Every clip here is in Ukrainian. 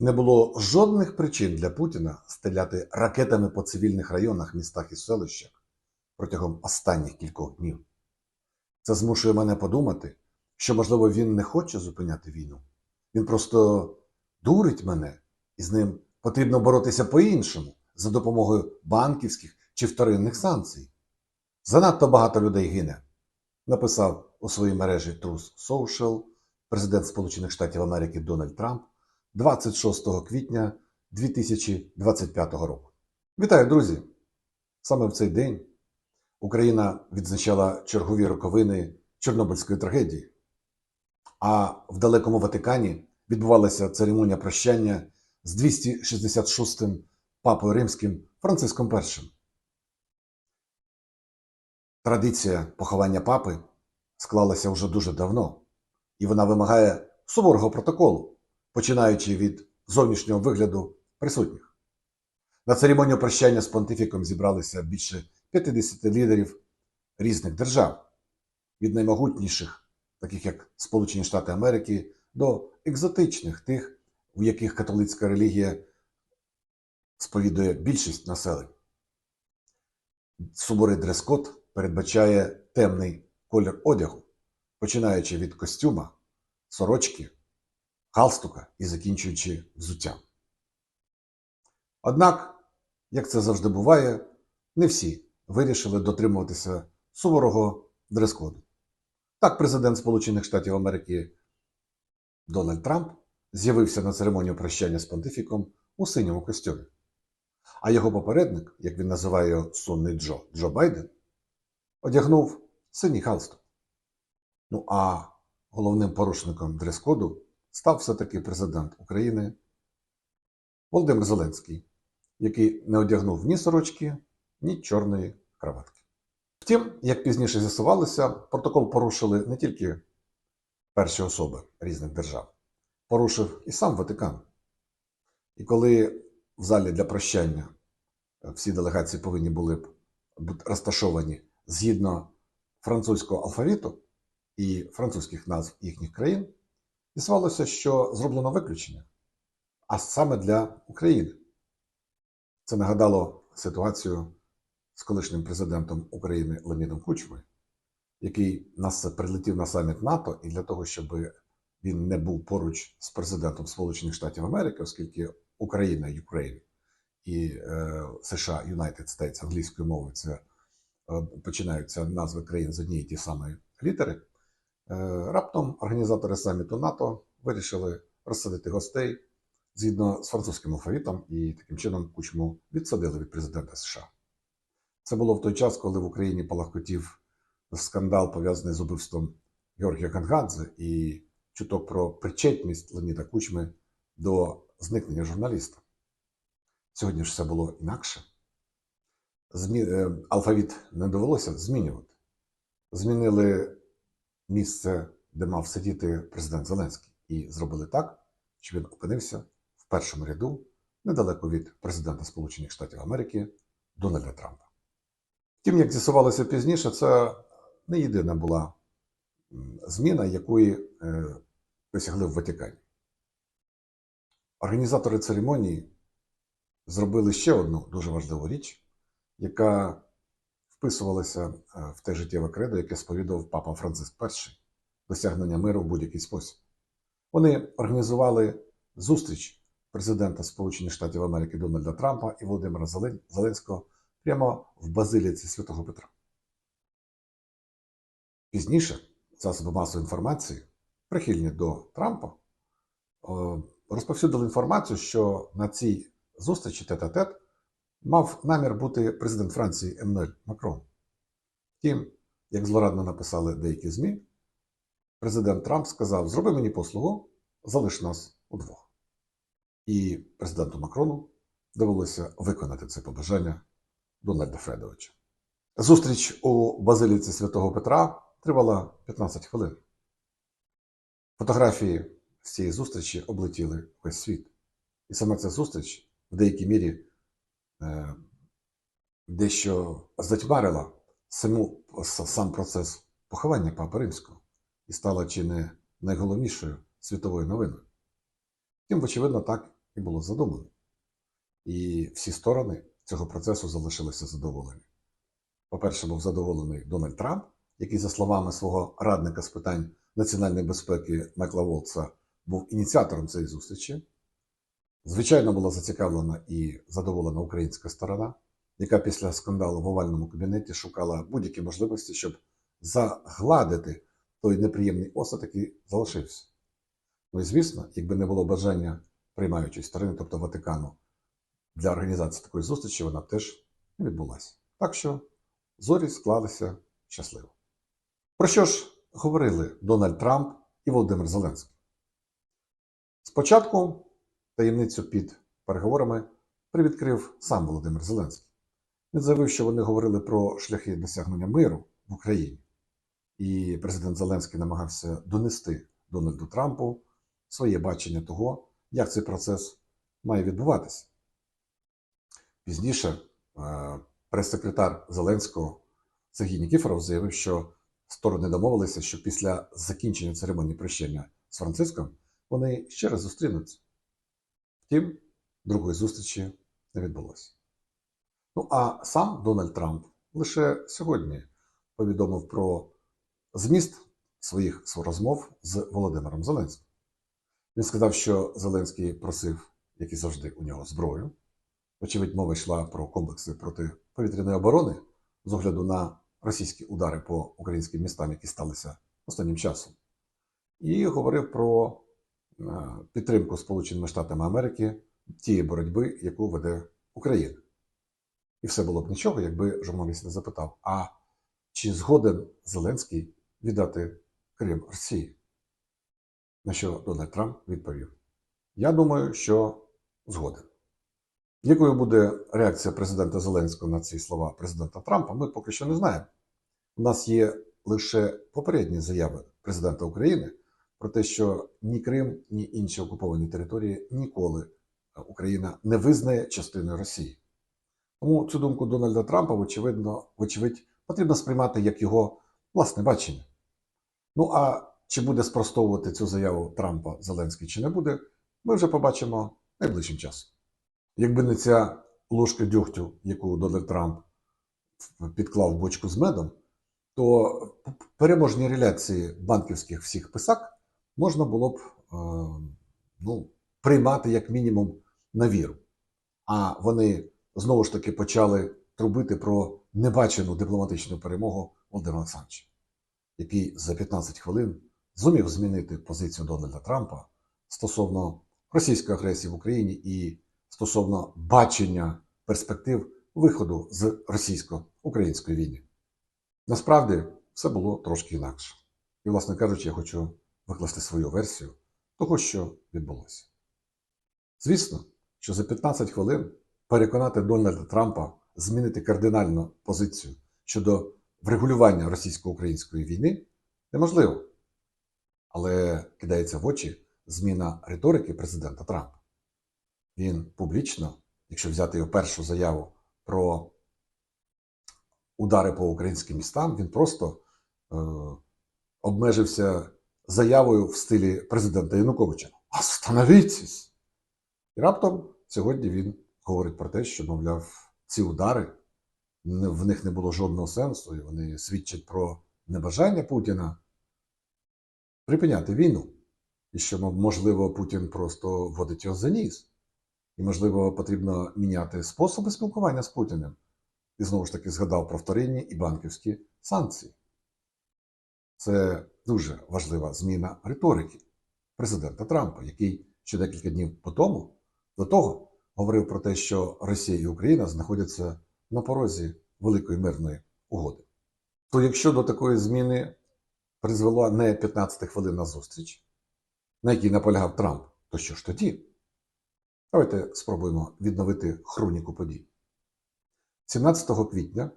Не було жодних причин для Путіна стріляти ракетами по цивільних районах, містах і селищах протягом останніх кількох днів. Це змушує мене подумати, що, можливо, він не хоче зупиняти війну. Він просто дурить мене, і з ним потрібно боротися по-іншому за допомогою банківських чи вторинних санкцій. Занадто багато людей гине, написав у своїй мережі Truth Social президент Сполучених Штатів Америки Дональд Трамп 26 квітня 2025 року. Вітаю, друзі! Саме в цей день Україна відзначала чергові роковини Чорнобильської трагедії, а в далекому Ватикані відбувалася церемонія прощання з 266-м папою римським Франциском І. Традиція поховання папи склалася вже дуже давно, і вона вимагає суворого протоколу, починаючи від зовнішнього вигляду присутніх. На церемонію прощання з понтифіком зібралися більше 50 лідерів різних держав, від наймогутніших, таких як Сполучені Штати Америки, до екзотичних, тих, у яких католицька релігія сповідує більшість населення. Суворий дрес-код передбачає темний колір одягу, починаючи від костюма, сорочки, галстука і закінчуючи взуттям. Однак, як це завжди буває, не всі вирішили дотримуватися суворого дрес-коду. Так, президент Сполучених Штатів Америки Дональд Трамп з'явився на церемонію прощання з понтифіком у синьому костюмі. А його попередник, як він називає його сонний Джо, Джо Байден, одягнув синій галстук. Ну а головним порушником дрес-коду став все-таки президент України Володимир Зеленський, який не одягнув ні сорочки, ні чорної краватки. Втім, як пізніше з'ясувалося, протокол порушили не тільки перші особи різних держав, порушив і сам Ватикан. І коли в залі для прощання всі делегації повинні були б бути розташовані згідно французького алфавіту і французьких назв їхніх країн, з'ясувалося, що зроблено виключення, а саме для України. Це нагадало ситуацію з колишнім президентом України Леонідом Кучмою, який нас прилетів на саміт НАТО, і для того, щоб він не був поруч з президентом Сполучених Штатів Америки, оскільки Україна Ukraine і е, США United States англійською мовою це е, починаються назви країн з однієї ті самої літери. Е, раптом організатори саміту НАТО вирішили розсадити гостей згідно з французьким алфавітом, і таким чином кучму відсадили від президента США. Це було в той час, коли в Україні палахкотів скандал пов'язаний з убивством Георгія Гангадзе і чуток про причетність Леоніда Кучми до зникнення журналіста. Сьогодні ж все було інакше. Змі... е, Алфавіт не довелося змінювати. Змінили місце, де мав сидіти президент Зеленський, і зробили так, що він опинився в першому ряду недалеко від президента Сполучених Штатів Америки Дональда Трампа. Втім, як з'ясувалося пізніше, це не єдина була зміна, якої е, досягли в Ватикані. Організатори церемонії зробили ще одну дуже важливу річ, яка вписувалася е, в те життєве кредо, яке сповідував папа Франциск І досягнення миру в будь-який спосіб. Вони організували зустріч президента Сполучених Штатів Америки Дональда Трампа і Володимира Зеленського прямо в базиліці Святого Петра. Пізніше засоби масової інформації, прихильні до Трампа, е, розповсюдили інформацію, що на цій зустрічі тет-а-тет мав намір бути президент Франції Еммануель Макрон. Втім, як злорадно написали деякі ЗМІ, президент Трамп сказав: зроби мені послугу, залиш нас удвох. І президенту Макрону довелося виконати це побажання Дональда Фредовича. Зустріч у базиліці Святого Петра тривала 15 хвилин. Фотографії з цієї зустрічі облетіли весь світ. І саме ця зустріч в деякій мірі дещо затьмарила саму, сам процес поховання Папи Римського і стала чи не найголовнішою світовою новиною. Втім, очевидно, так і було задумано. І всі сторони цього процесу залишилися задоволені. По-перше, був задоволений Дональд Трамп, який, за словами свого радника з питань національної безпеки Майкла Волца, був ініціатором цієї зустрічі. Звичайно, була зацікавлена і задоволена українська сторона, яка після скандалу в овальному кабінеті шукала будь-які можливості, щоб загладити той неприємний осад, який залишився. Ну і звісно, якби не було бажання приймаючої сторони, тобто Ватикану, для організації такої зустрічі, вона теж не відбулася. Так що зорі склалися щасливо. Про що ж говорили Дональд Трамп і Володимир Зеленський? Спочатку таємницю під переговорами привідкрив сам Володимир Зеленський. Він заявив, що вони говорили про шляхи досягнення миру в Україні. І президент Зеленський намагався донести Дональду Трампу своє бачення того, як цей процес має відбуватися. Пізніше е, прес-секретар Зеленського Сергій Нікіфоров заявив, що сторони домовилися, що після закінчення церемонії прощення з Франциском вони ще раз зустрінуться. Втім, другої зустрічі не відбулося. Ну а сам Дональд Трамп лише сьогодні повідомив про зміст своїх розмов з Володимиром Зеленським. Він сказав, що Зеленський просив, як і завжди, у нього зброю. Очевидь, мова йшла про комплекси протиповітряної оборони з огляду на російські удари по українським містам, які сталися останнім часом. І говорив про підтримку Сполученими Штатами Америки тієї боротьби, яку веде Україна. І все було б нічого, якби журналіст не запитав: а чи згоден Зеленський віддати Крим Росії? На що Дональд Трамп відповів: Я думаю, що згоден. Якою буде реакція президента Зеленського на ці слова президента Трампа, ми поки що не знаємо. У нас є лише попередні заяви президента України про те, що ні Крим, ні інші окуповані території ніколи Україна не визнає частиною Росії. Тому цю думку Дональда Трампа, очевидно, вочевидь, потрібно сприймати як його власне бачення. Ну а чи буде спростовувати цю заяву Трампа Зеленський, чи не буде, ми вже побачимо найближчим часом. Якби не ця ложка дьогтю, яку Дональд Трамп підклав бочку з медом, то переможні реляції банківських всіх писак можна було б е, ну, приймати як мінімум на віру. А вони знову ж таки почали трубити про небачену дипломатичну перемогу Володимира Олександровича, який за 15 хвилин зумів змінити позицію Дональда Трампа стосовно російської агресії в Україні і стосовно бачення перспектив виходу з російсько-української війни. Насправді все було трошки інакше. І, власне кажучи, я хочу викласти свою версію того, що відбулося. Звісно, що за 15 хвилин переконати Дональда Трампа змінити кардинальну позицію щодо врегулювання російсько-української війни неможливо. Але кидається в очі зміна риторики президента Трампа. Він публічно, якщо взяти його першу заяву про удари по українським містам, він просто е, обмежився заявою в стилі президента Януковича. Остановіться! І раптом сьогодні він говорить про те, що, мовляв, ці удари в них не було жодного сенсу, і вони свідчать про небажання Путіна припиняти війну. І що, можливо, Путін просто вводить його за ніс. І, можливо, потрібно міняти способи спілкування з Путіним. І знову ж таки згадав про вторинні і банківські санкції. Це дуже важлива зміна риторики президента Трампа, який ще декілька днів по тому до того говорив про те, що Росія і Україна знаходяться на порозі великої мирної угоди. То якщо до такої зміни призвела не 15 хвилинна зустріч, на якій наполягав Трамп, то що ж тоді? Давайте спробуємо відновити хроніку подій. 17 квітня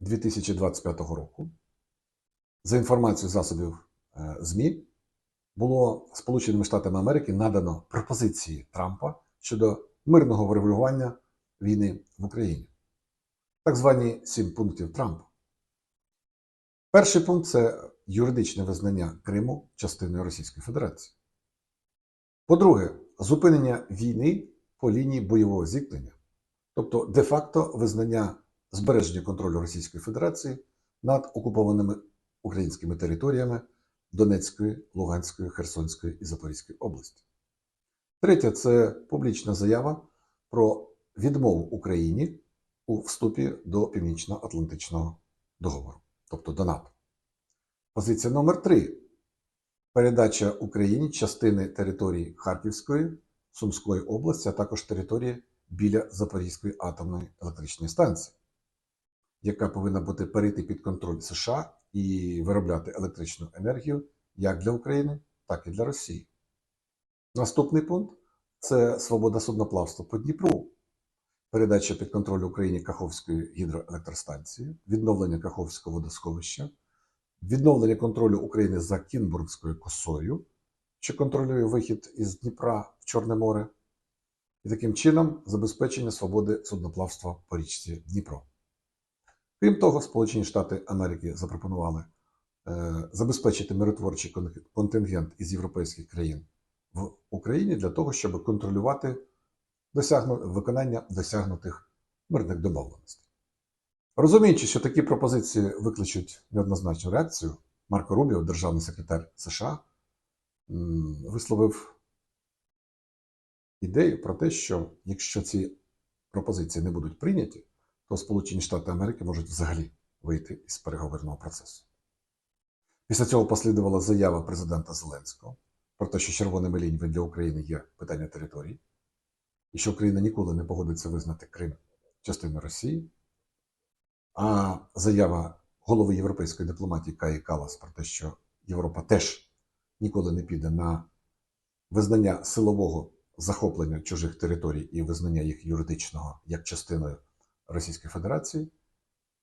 2025 року, за інформацією засобів е, ЗМІ, було Сполученими Штатами Америки надано пропозиції Трампа щодо мирного врегулювання війни в Україні. Так звані сім пунктів Трампа. Перший пункт це юридичне визнання Криму частиною Російської Федерації. По-друге, зупинення війни по лінії бойового зіткнення, тобто де-факто визнання збереження контролю Російської Федерації над окупованими українськими територіями Донецької, Луганської, Херсонської і Запорізької області. Третє це публічна заява про відмову Україні у вступі до Північно-Атлантичного договору, тобто до НАТО. Позиція номер три передача Україні частини території Харківської, Сумської області, а також території біля Запорізької атомної електричної станції, яка повинна бути перейти під контроль США і виробляти електричну енергію як для України, так і для Росії. Наступний пункт це свобода судноплавства по Дніпру, передача під контроль Україні Каховської гідроелектростанції, відновлення Каховського водосховища, відновлення контролю України за Кінбургською косою, що контролює вихід із Дніпра в Чорне море, і таким чином забезпечення свободи судноплавства по річці Дніпро. Крім того, Сполучені Штати Америки запропонували е, забезпечити миротворчий контингент із європейських країн в Україні для того, щоб контролювати виконання досягнутих мирних домовленостей. Розуміючи, що такі пропозиції викличуть неоднозначну реакцію, Марко Рубіо, державний секретар США, висловив ідею про те, що якщо ці пропозиції не будуть прийняті, то Сполучені Штати Америки можуть взагалі вийти із переговорного процесу. Після цього послідувала заява президента Зеленського про те, що червоними лініями для України є питання територій, і що Україна ніколи не погодиться визнати Крим частиною Росії. А заява голови європейської дипломатії Каї Калас про те, що Європа теж ніколи не піде на визнання силового захоплення чужих територій і визнання їх юридичного як частиною Російської Федерації,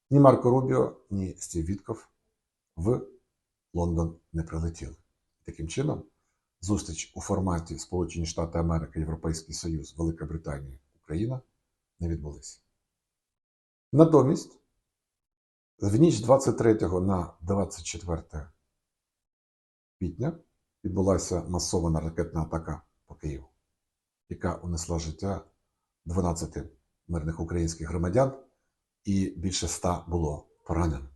ні Марко Рубіо, ні Стів Вітков в Лондон не прилетіли. Таким чином, зустріч у форматі Сполучені Штати Америки, Європейський Союз, Велика Британія, Україна не відбулися. Натомість, в ніч 23 на 24 квітня відбулася масована ракетна атака по Києву, яка унесла життя 12 мирних українських громадян, і більше 100 було поранено.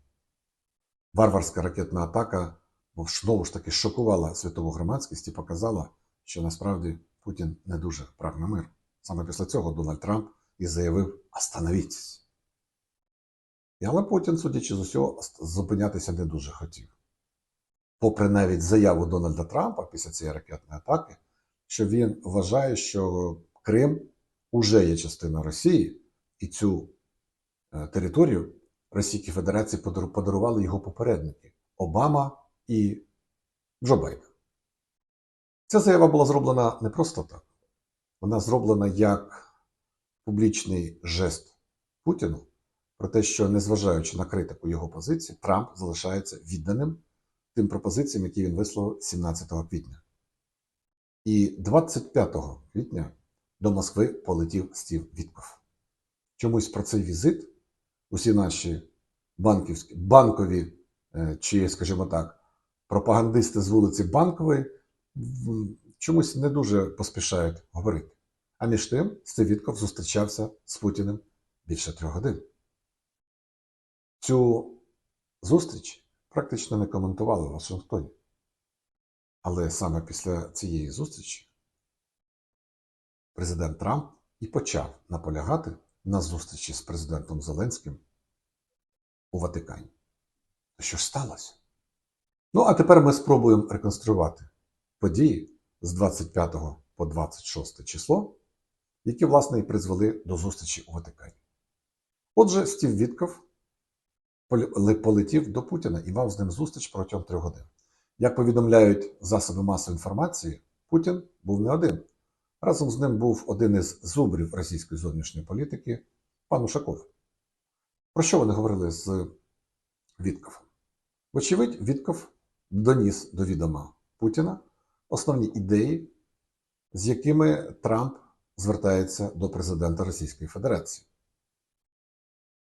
Варварська ракетна атака бо знову ж таки шокувала світову громадськість і показала, що насправді Путін не дуже прагне миру. Саме після цього Дональд Трамп і заявив «Остановіться». Але Путін, судячи з усього, зупинятися не дуже хотів. Попри навіть заяву Дональда Трампа після цієї ракетної атаки, що він вважає, що Крим уже є частиною Росії, і цю е, територію Російській Федерації подарували його попередники Обама і Джо Байден. Ця заява була зроблена не просто так. Вона зроблена як публічний жест Путіну про те, що, незважаючи на критику його позиції, Трамп залишається відданим тим пропозиціям, які він висловив 17 квітня. І 25 квітня до Москви полетів Стів Вітков. Чомусь про цей візит усі наші банківські, банкові е, чи, скажімо так, пропагандисти з вулиці Банкової чомусь не дуже поспішають говорити. А між тим Стив Вітков зустрічався з Путіним більше трьох годин. Цю зустріч практично не коментували в Вашингтоні. Але саме після цієї зустрічі президент Трамп і почав наполягати на зустрічі з президентом Зеленським у Ватикані. Що ж сталося? Ну, а тепер ми спробуємо реконструювати події з 25 по 26 число, які, власне, і призвели до зустрічі у Ватикані. Отже, Стів Вітков полетів до Путіна і мав з ним зустріч протягом трьох годин. Як повідомляють засоби масової інформації, Путін був не один. Разом з ним був один із зубрів російської зовнішньої політики, пан Ушаков. Про що вони говорили з Віткофом? Вочевидь, Вітков доніс до відома Путіна основні ідеї, з якими Трамп звертається до президента Російської Федерації.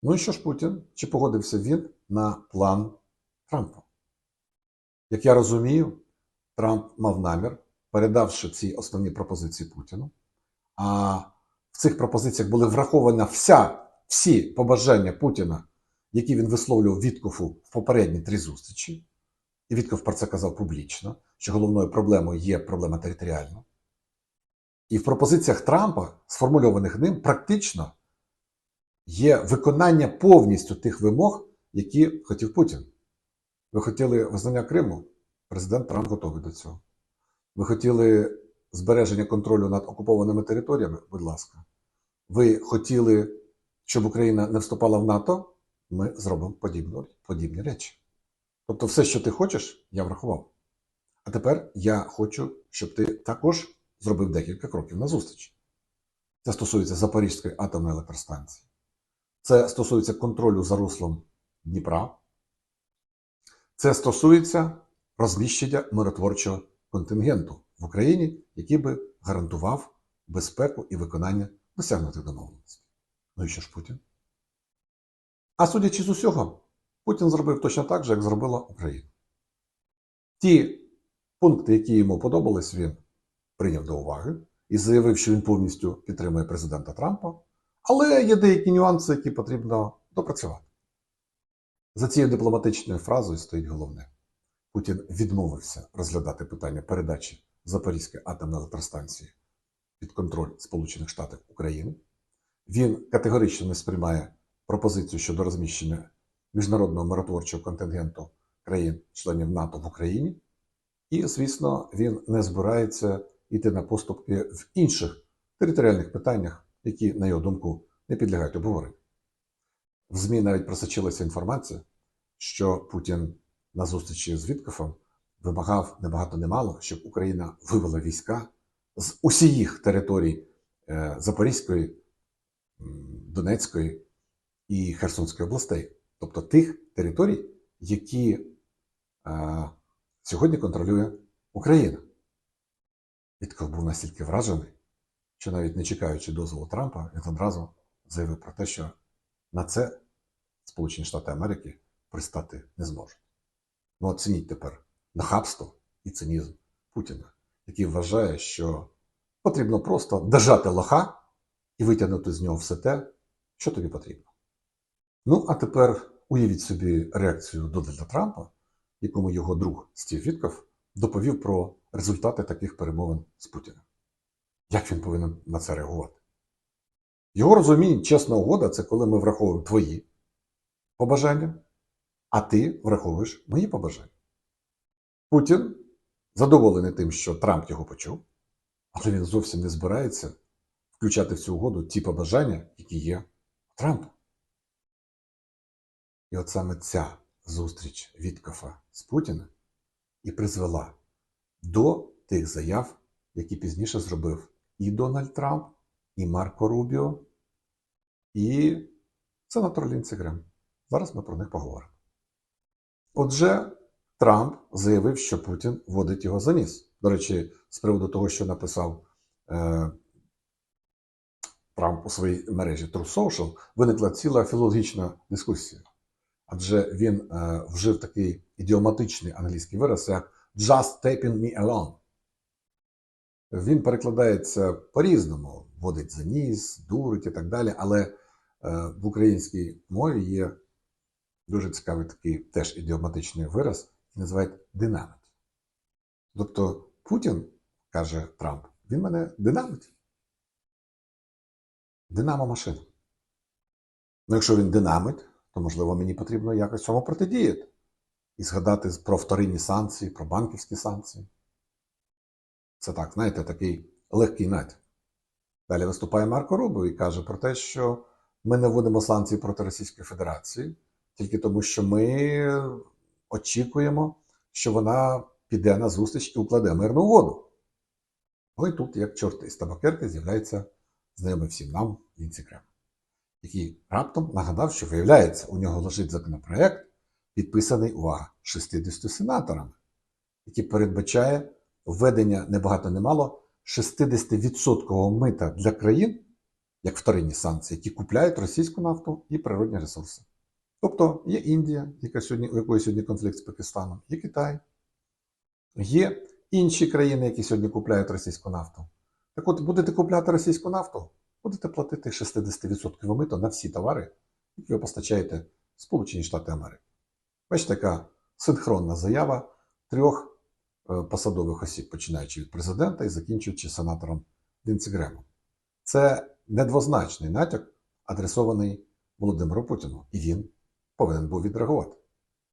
Ну і що ж Путін? Чи погодився він на план Трампа? Як я розумію, Трамп мав намір, передавши ці основні пропозиції Путіну, а в цих пропозиціях були врахована вся, всі побажання Путіна, які він висловлював Віткофу в попередні три зустрічі. І Вітков про це казав публічно, що головною проблемою є проблема територіальна. І в пропозиціях Трампа, сформульованих ним, практично є виконання повністю тих вимог, які хотів Путін. Ви хотіли визнання Криму? Президент Трамп готовий до цього. Ви хотіли збереження контролю над окупованими територіями? Будь ласка. Ви хотіли, щоб Україна не вступала в НАТО? Ми зробимо подібні, подібні речі. Тобто, все, що ти хочеш, я врахував. А тепер я хочу, щоб ти також зробив декілька кроків назустріч. Це стосується Запорізької атомної електростанції. Це стосується контролю за руслом Дніпра. Це стосується розміщення миротворчого контингенту в Україні, який би гарантував безпеку і виконання досягнутих домовленостей. Ну і що ж Путін? А судячи з усього, Путін зробив точно так же, як зробила Україна. Ті пункти, які йому подобались, він прийняв до уваги і заявив, що він повністю підтримує президента Трампа. Але є деякі нюанси, які потрібно допрацювати. За цією дипломатичною фразою стоїть головне: Путін відмовився розглядати питання передачі Запорізької атомної електростанції під контроль Сполучених Штатів України. Він категорично не сприймає пропозицію щодо розміщення міжнародного миротворчого контингенту країн-членів НАТО в Україні. І, звісно, він не збирається йти на поступки в інших територіальних питаннях, які, на його думку, не підлягають обговоренню. В ЗМІ навіть просочилася інформація, що Путін на зустрічі з Віткофом вимагав небагато немало, щоб Україна вивела війська з усіх територій е, Запорізької, Донецької і Херсонської областей, тобто тих територій, які е, сьогодні контролює Україна. Вітков був настільки вражений, що навіть не чекаючи дозволу Трампа, він одразу заявив про те, що на це Сполучені Штати Америки пристати не зможуть. Ну, оцініть тепер нахабство і цинізм Путіна, який вважає, що потрібно просто держати лоха і витягнути з нього все те, що тобі потрібно. Ну, а тепер уявіть собі реакцію Дональда Трампа, якому його друг Стів Вітков доповів про результати таких перемовин з Путіним. Як він повинен на це реагувати? Його розуміння, чесна угода це коли ми враховуємо твої побажання, а ти враховуєш мої побажання. Путін задоволений тим, що Трамп його почув, але він зовсім не збирається включати в цю угоду ті побажання, які є у Трампа. І от саме ця зустріч Віткофа з Путіним і призвела до тих заяв, які пізніше зробив і Дональд Трамп, і Марко Рубіо, і сенатор Лінці Грем. Зараз ми про них поговоримо. Отже, Трамп заявив, що Путін водить його за ніс. До речі, з приводу того, що написав е, Трамп у своїй мережі True Social, виникла ціла філологічна дискусія. Адже він е, вжив такий ідіоматичний англійський вираз, як just taping me along. Він перекладається по-різному, водить за ніс, дурить і так далі. Але е, в українській мові є дуже цікавий такий теж ідіоматичний вираз, називають динамит. Тобто Путін, каже Трамп, він мене динамить. Динамо машина. Ну, якщо він динамить, то можливо мені потрібно якось цьому протидіяти. І згадати про вторинні санкції, про банківські санкції. Це так, знаєте, такий легкий натяк. Далі виступає Марко Рубо і каже про те, що ми не вводимо санкції проти Російської Федерації тільки тому, що ми очікуємо, що вона піде на зустріч і укладе мирну угоду. Ну і тут, як чорт із табакерки, з'являється знайомий всім нам Лінці Крем, який раптом нагадав, що виявляється, у нього лежить законопроект, підписаний увага 60 сенаторами, який передбачає введення небагато немало 60% мита для країн, як вторинні санкції, які купляють російську нафту і природні ресурси. Тобто є Індія, яка сьогодні, у якої сьогодні конфлікт з Пакистаном, є Китай, є інші країни, які сьогодні купляють російську нафту. Так от, будете купляти російську нафту, будете платити 60% мито на всі товари, які ви постачаєте Сполучені Штати Америки. Бачите, така синхронна заява трьох е, посадових осіб, починаючи від президента і закінчуючи сенатором Дінцігремом. Це недвозначний натяк, адресований Володимиру Путіну, і він повинен був відреагувати.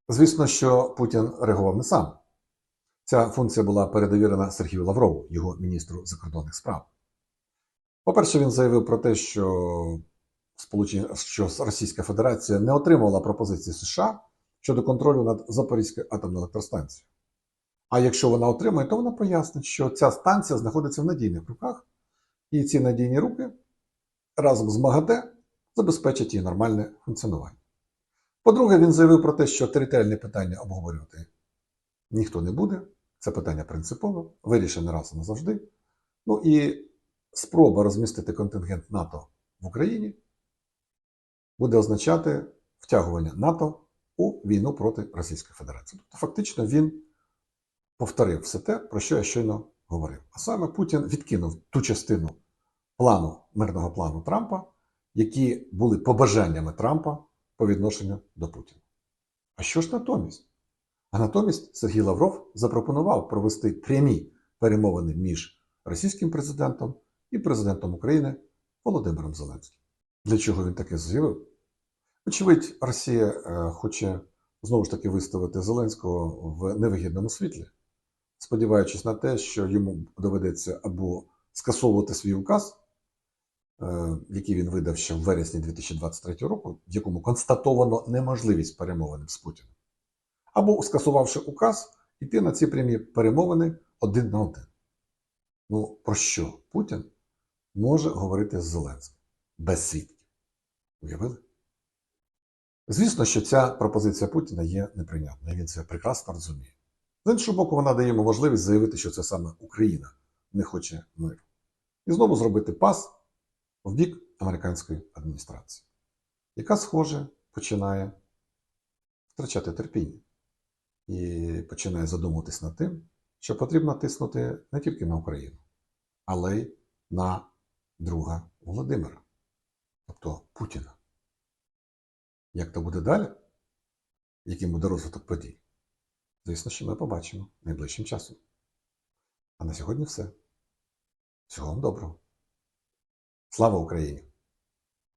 Звісно, що Путін реагував не сам. Ця функція була передовірена Сергію Лаврову, його міністру закордонних справ. По-перше, він заявив про те, що, що Російська Федерація не отримувала пропозиції США щодо контролю над Запорізькою атомною електростанцією. А якщо вона отримає, то вона пояснить, що ця станція знаходиться в надійних руках, і ці надійні руки разом з МАГАТЕ забезпечать її нормальне функціонування. По-друге, він заявив про те, що територіальне питання обговорювати ніхто не буде. Це питання принципове, вирішене раз і назавжди. Ну і спроба розмістити контингент НАТО в Україні буде означати втягування НАТО у війну проти Російської Федерації. Тобто, фактично, він повторив все те, про що я щойно говорив. А саме Путін відкинув ту частину плану, мирного плану Трампа, які були побажаннями Трампа по відношенню до Путіна. А що ж натомість? А натомість Сергій Лавров запропонував провести прямі перемовини між російським президентом і президентом України Володимиром Зеленським. Для чого він таке заявив? Очевидь, Росія е, хоче знову ж таки виставити Зеленського в невигідному світлі, сподіваючись на те, що йому доведеться або скасовувати свій указ, який він видав ще в вересні 2023 року, в якому констатовано неможливість перемовин з Путіним, або скасувавши указ, йти на ці прямі перемовини один на один. Ну, про що Путін може говорити з Зеленським без свідків? Уявили? Звісно, що ця пропозиція Путіна є неприйнятною, він це прекрасно розуміє. З іншого боку, вона дає йому можливість заявити, що це саме Україна не хоче миру. І знову зробити пас в бік американської адміністрації, яка, схоже, починає втрачати терпіння і починає задумуватись над тим, що потрібно тиснути не тільки на Україну, але й на друга Володимира, тобто Путіна. Як то буде далі? Яким буде розвиток подій? Звісно, що ми побачимо найближчим часом. А на сьогодні все. Всього вам доброго. Слава Україні!